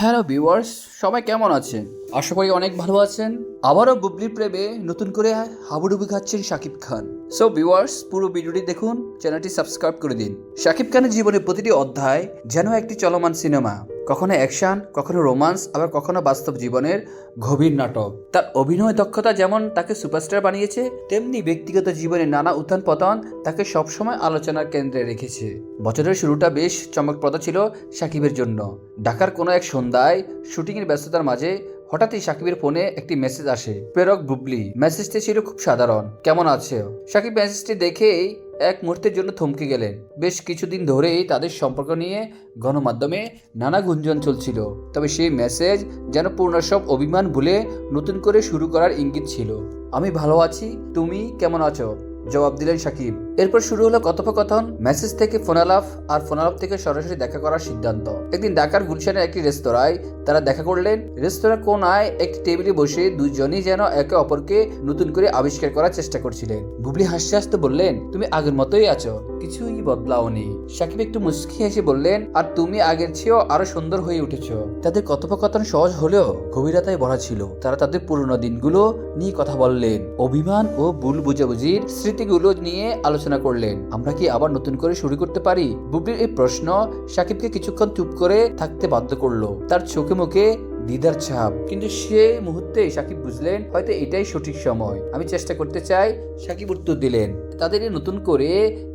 Hello viewers, সবাই কেমন আছেন? আশা করি অনেক ভালো আছেন। আবারও বুবলির প্রেমে নতুন করে হাবুডুবি খাচ্ছেন শাকিব খান। সো ভিউয়ার্স পুরো ভিডিওটি দেখুন চ্যানেলটি সাবস্ক্রাইব করে দিন। শাকিব খানের জীবনের প্রতিটি অধ্যায় যেন একটি চলমান সিনেমা কখনো অ্যাকশন কখনো রোমান্স আবার কখনো বাস্তব জীবনের গভীর নাটক। তার অভিনয় দক্ষতা যেমন তাকে সুপারস্টার বানিয়েছে, তেমনি ব্যক্তিগত জীবনে নানা উত্থান পতন তাকে সবসময় আলোচনার কেন্দ্রে রেখেছে। বছরের শুরুটা বেশ চমকপ্রদ ছিল সাকিবের জন্য। ঢাকার কোনো এক সন্ধ্যায় শুটিংয়ের ব্যস্ততার মাঝে হঠাৎই সাকিবের ফোনে একটি মেসেজ আসে, প্রেরক বুবলি মেসেজটি ছিল খুব সাধারণ, কেমন আছে? সাকিব মেসেজটি দেখেই এক মুহূর্তের জন্য থমকে গেলেন। বেশ কিছুদিন ধরেই তাদের সম্পর্ক নিয়ে গণমাধ্যমে নানা গুঞ্জন চলছিল, তবে সেই মেসেজ যেন পূর্ণ সব অভিমান ভুলে নতুন করে শুরু করার ইঙ্গিত ছিল। আমি ভালো আছি, তুমি কেমন আছো? জবাব দিলেন সাকিব। এরপর শুরু হলো কথোপকথন, মেসেজ থেকে ফোনালাপ আর ফোনালাপ থেকে সরাসরি দেখা করার সিদ্ধান্ত। একদিন ঢাকার গুলশানের একটি রেস্তোরাঁয় তারা দেখা করলেন রেস্তোরাঁ কোনায় একটি টেবিলে বসে দুজনই যেন একে অপরকে নতুন করে আবিষ্কার করার চেষ্টা করছিলেন। বুবলি হাসতে হাসতে বললেন, তুমি আগের মতোই আছো, কিছুই বদলাওনি। সাকিব একটু মুস্কি হেসে বললেন, আর তুমি আগের চেয়েও আরও সুন্দর হয়ে উঠেছ। তাদের কথোপকথন সহজ হলেও গভীরতায় ভরা ছিল, তারা তাদের পুরনো দিনগুলো নিয়ে কথা বললেন, অভিমান ও ভুল বুঝাবুঝির স্মৃতিগুলো নিয়ে আলোচনা করলেন। আমরা কি আবার নতুন করে শুরু করতে পারি? বুবলির এই প্রশ্ন সাকিবকে কিছুক্ষণ চুপ করে থাকতে বাধ্য করল। তার চোখে মুখে দিদার ছাপ। কিন্তু সে মুহূর্তে সাকিব বুঝলেন, হয়তো এটাই সঠিক সময়। আমি চেষ্টা করতে চাই সাকিব উত্তর দিলেন। তাদের নতুন করে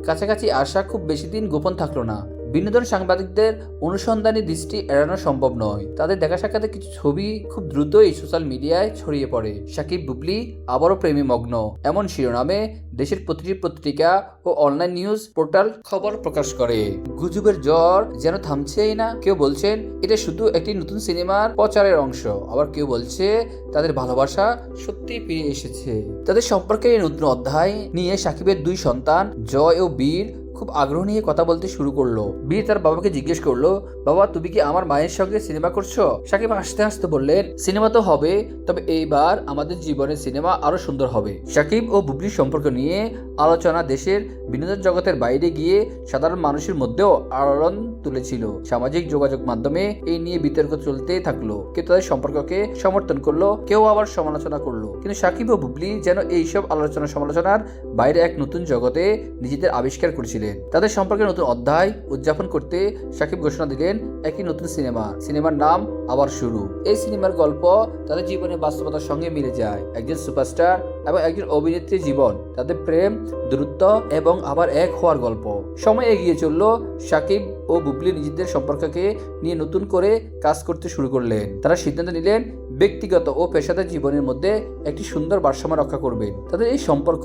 কাছাকাছি আসা খুব বেশি দিন গোপন থাকল না। বিনোদন সাংবাদিকদের অনুসন্ধানী দৃষ্টি এড়ানো সম্ভব নয়। তাদের দেখা সাক্ষাতে কিছু ছবি খুব দ্রুতই সোশ্যাল মিডিয়ায় ছড়িয়ে পড়ে। সাকিব বুবলি, আবারও প্রেমী মগ্ন। এমন শিরোনামে দেশের প্রতিটি পত্রিকা ও অনলাইন নিউজ পোর্টাল খবর প্রকাশ করে। গুজবের জ্বর যেন থামছেই না। কেউ বলছেন, এটা শুধু একটি নতুন সিনেমার প্রচারের অংশ। আবার কেউ বলছে, তাদের ভালোবাসা সত্যিই ফিরে এসেছে। তাদের সম্পর্কে এই নতুন অধ্যায় নিয়ে সাকিবের দুই সন্তান, জয় ও বীর খুব আগ্রহ নিয়ে কথা বলতে শুরু করল। বীর তার বাবাকে জিজ্ঞেস করল, বাবা, তুমি কি আমার মায়ের সঙ্গে সিনেমা করছ? সাকিব হাসতে হাসতে বললেন, সিনেমা তো হবে, তবে এইবার আমাদের জীবনের সিনেমা আরও সুন্দর হবে। সাকিব ও বুবলির সম্পর্ক নিয়ে আলোচনা দেশের বিনোদন জগতের বাইরে গিয়ে সাধারণ মানুষের মধ্যেও আলোড়ন তুলেছিল। সামাজিক যোগাযোগ মাধ্যমে এই নিয়ে বিতর্ক চলতেই থাকল। কেউ তাদের সম্পর্ককে সমর্থন করল, কেউ আবার সমালোচনা করল। কিন্তু সাকিব ও বুবলি যেন এইসব আলোচনা সমালোচনার বাইরে এক নতুন জগতে নিজেদের আবিষ্কার করেছিলেন। তাদের সম্পর্কে নতুন অধ্যায় উদযাপন করতে সাকিব ঘোষণা দিলেন, একই নতুন সিনেমা। সিনেমার নাম আবার শুরু। এই সিনেমার গল্প তাদের জীবনের বাস্তবতার সঙ্গে মিলে যায়। একজন সুপারস্টার এবং একজন অভিনেত্রীর জীবন, তাদের প্রেম, দূরত্ব এবং আবার এক হওয়ার গল্প। সময় এগিয়ে চলল, সাকিব ও বুবলি নিজেদের সম্পর্ককে নিয়ে নতুন করে কাজ করতে শুরু করলেন। তারা সিদ্ধান্ত নিলেন, ব্যক্তিগত ও পেশাদার জীবনের মধ্যে একটি সুন্দর ভারসাম্য রক্ষা করবেন। তাদের এই সম্পর্ক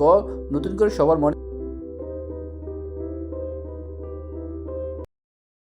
নতুন করে সবার মনে